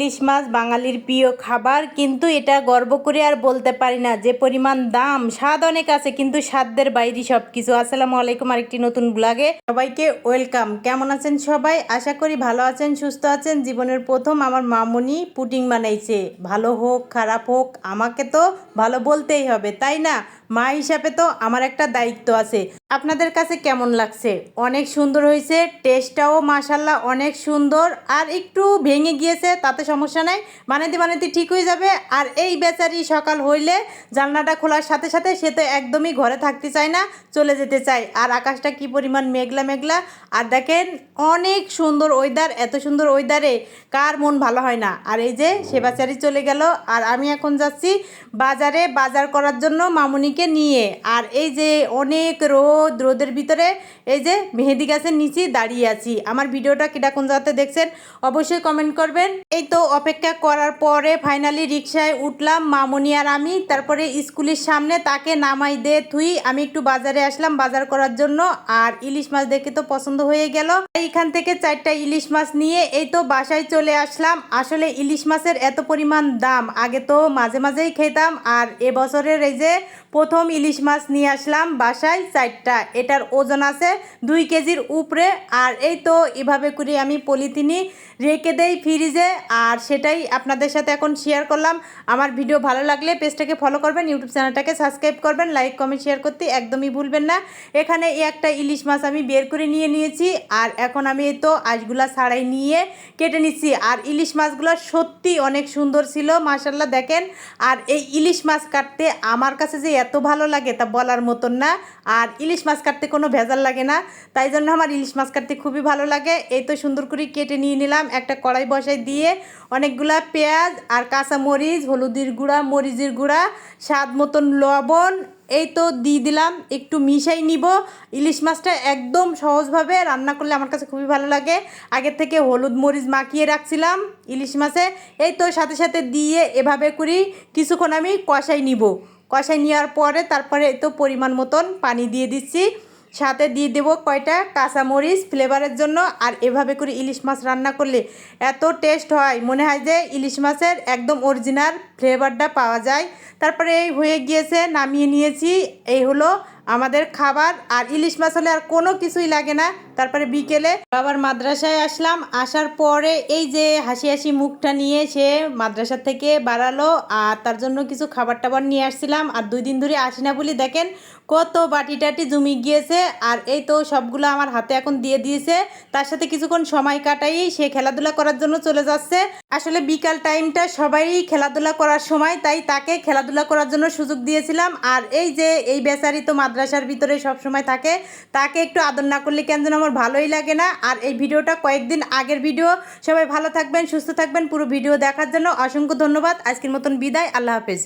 ইলিশ মাছ বাঙালির প্রিয় খাবার, কিন্তু এটা গর্ব করে আর বলতে পারি না যে পরিমাণ দাম। স্বাদ অনেক আছে, কিন্তু স্বাদের বাইরে সব কিছু আসসালামু আলাইকুম আরেকটি নতুন ব্লগে। সবাইকে ওয়েলকাম। কেমন আছেন সবাই? আশা করি ভালো আছেন, সুস্থ আছেন। জীবনের প্রথম আমার মামুনি পুটিং বানাইছে। ভালো হোক, খারাপ হোক, আমাকে তো ভালো বলতেই হবে, তাই না? মা হিসাবে তো আমার একটা দায়িত্ব আছে। আপনাদের কাছে কেমন লাগছে? অনেক সুন্দর হয়েছে, টেস্টটাও মাসাল্লাহ অনেক সুন্দর, আর একটু ভেঙে গিয়েছে, তাতে সমস্যা নাই। বানাইতে বানাইতে ঠিক হয়ে যাবে, আর এই বেচারি সকাল হইলে জানলাটা খোলার সাথে সাথে সে তো একদমই ঘরে থাকতে চায় না, চলে যেতে চায়। আর আকাশটা কি পরিমাণ মেঘলা মেঘলা। আর দেখেন, অনেক সুন্দর ওয়েদার এত সুন্দর ওয়েদারে কার মন ভালো হয় না। আর এই যে সে বেচারি চলে গেল, আর আমি এখন যাচ্ছি বাজারে, বাজার করার জন্য মামুনিকে নিয়ে? আর এই যে অনেক রোদ, রোদের ভিতরে এই যে মেহেদি গাছের নিচে দাঁড়িয়ে আছি। আমার ভিডিওটা কিটা কোন জায়গাতে দেখছেন, অবশ্যই কমেন্ট করবেন। এই তো অপেক্ষা করার পরে ফাইনালি রিক্সায় উঠলাম, মামুনি আর আমি। তারপরে স্কুলের সামনে তাকে নামাই দে থুই আমি একটু বাজারে আসলাম, বাজার করার জন্য। আর ইলিশ মাছ দেখে তো পছন্দ হয়ে গেল। এইখান থেকে চারটা ইলিশ মাছ নিয়ে এই তো বাসায় চলে আসলাম। আসলে ইলিশ মাছের এত পরিমাণ দাম, আগে তো মাঝে মাঝেই খেতাম। আর এবছরের এই যে প্রথম ইলিশ মাছ নিয়ে আসলাম বাসায় চারটা। এটার ওজন আছে দুই কেজির উপরে আর এই তো এভাবে করে আমি পলিথিনি রেখে দেই ফ্রিজে আর সেটাই আপনাদের সাথে এখন শেয়ার করলাম। আমার ভিডিও ভালো লাগলে পেজটাকে ফলো করবেন ইউটিউব চ্যানেলটাকে সাবস্ক্রাইব করবেন লাইক কমেন্ট শেয়ার করতে একদমই ভুলবেন না। এখানে এই একটা ইলিশ মাছ আমি বের করে নিয়ে নিয়েছি আর এখন আমি এই তো আঁশগুলা ছাড়াই নিয়ে কেটে নিচ্ছি। আর ইলিশ মাছগুলো সত্যি অনেক সুন্দর ছিল মাশাল্লাহ দেখেন। আর এই ইলিশ মাছ কাটতে আমার কাছে যে এত ভালো লাগে তা বলার মতন না। আর ইলিশ মাছ কাটতে কোনো ভেজাল লাগে না। তাই জন্য আমার ইলিশ মাছ কাটতে খুবই ভালো লাগে। এই তো সুন্দর করে কেটে নিয়ে নিলাম। একটা কড়াই বসাই দিয়ে অনেকগুলা পেঁয়াজ আর কাঁচা মরিচ হলুদের গুঁড়া, মরিচের গুঁড়া, স্বাদ মতন লবণ, এই তো দিয়ে দিলাম। একটু মিশাই নিব। ইলিশ মাছটা একদম সহজভাবে রান্না করলে আমার কাছে খুবই ভালো লাগে। আগের থেকে হলুদ, মরিচ মাখিয়ে রাখছিলাম ইলিশ মাছে। এই তো সাথে সাথে দিয়ে এভাবে করি। কিছুক্ষণ আমি কষাই নিব। কষাই নেওয়ার পরে তারপরে তো পরিমাণ মতন পানি দিয়ে দিচ্ছি। সাথে দিয়ে দেবো কয়টা কাঁচামরিচ ফ্লেভারের জন্য। আর এভাবে করে ইলিশ মাছ রান্না করলে এত টেস্ট হয়। মনে হয় যে ইলিশ মাছের একদম অরিজিনাল ফ্লেভারটা পাওয়া যায়। তারপরে এই হয়ে গিয়েছে, নামিয়ে নিয়েছি। এই হলো আমাদের খাবার। আর ইলিশ মাছ হলে আর কোনো কিছুই লাগে না। তারপরে বিকেলে বাবার মাদ্রাসায় আসলাম। আসার পরে এই যে হাসি হাসি মুখটা নিয়ে সে মাদ্রাসা থেকে বাড়ালো আর তার জন্য কিছু খাবার টাবার নিয়ে আসছিলাম। আর দুই দিন ধরে আসি না বলি, দেখেন কত বাটি টাটি জমি গিয়েছে। আর এই তো সবগুলো আমার হাতে এখন দিয়ে দিয়েছে। তার সাথে কিছুক্ষণ সময় কাটাই, সে খেলাধুলা করার জন্য চলে যাচ্ছে। আসলে বিকাল টাইমটা সবাই খেলাধুলা করার সময়, তাই তাকে খেলাধুলা করার জন্য সুযোগ দিয়েছিলাম। আর এই যে এই বেচারি তো মাদ্রাসার ভিতরে সব সময় থাকে, তাকে একটু আদর না করলে কেন যেন আমার ভালোই লাগে না। আর এই ভিডিওটা কয়েকদিন আগের ভিডিও। সবাই ভালো থাকবেন, সুস্থ থাকবেন। পুরো ভিডিও দেখার জন্য অসংখ্য ধন্যবাদ। আজকের মতন বিদায়। আল্লাহ হাফেজ।